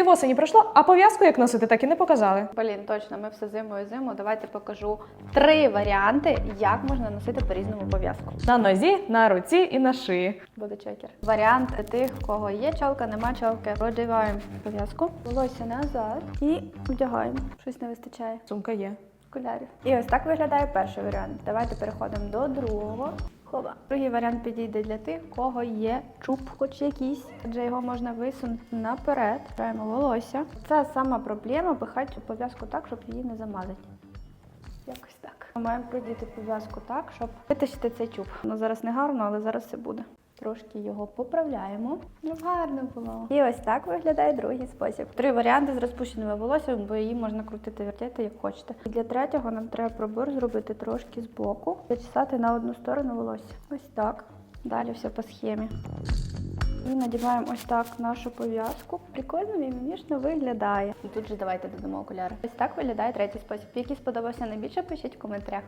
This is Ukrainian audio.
Півосені пройшло, а пов'язку як носити, так і не показали. Блін, точно, ми все зиму і зиму. Давайте покажу три варіанти, як можна носити по-різному пов'язку. На нозі, на руці і на шиї. Буде чекер. Варіант тих, кого є чолка, нема чолки. Продіваємо пов'язку, волосся назад і вдягаємо. Щось не вистачає. Сумка є. Окулярів. І ось так виглядає перший варіант. Давайте переходимо до другого. Хоба. Другий варіант підійде для тих, кого є чуб, хоч якийсь, адже його можна висунути наперед. Беремо волосся. Це сама проблема пихати пов'язку так, щоб її не замазати. Якось так. Ми маємо продіти пов'язку так, щоб витащити цей чуб. Ну зараз не гарно, але зараз це буде. Трошки його поправляємо. Ну, гарно було. І ось так виглядає другий спосіб. Три варіанти з розпущеними волоссям, бо її можна крутити, вертіти, як хочете. І для третього нам треба пробор зробити трошки збоку, зачесати на одну сторону волосся. Ось так. Далі все по схемі. І надіваємо ось так нашу пов'язку. Прикольно, мімімішно виглядає. І тут же давайте додамо окуляри. Ось так виглядає третій спосіб. Який сподобався найбільше, пишіть в коментарях.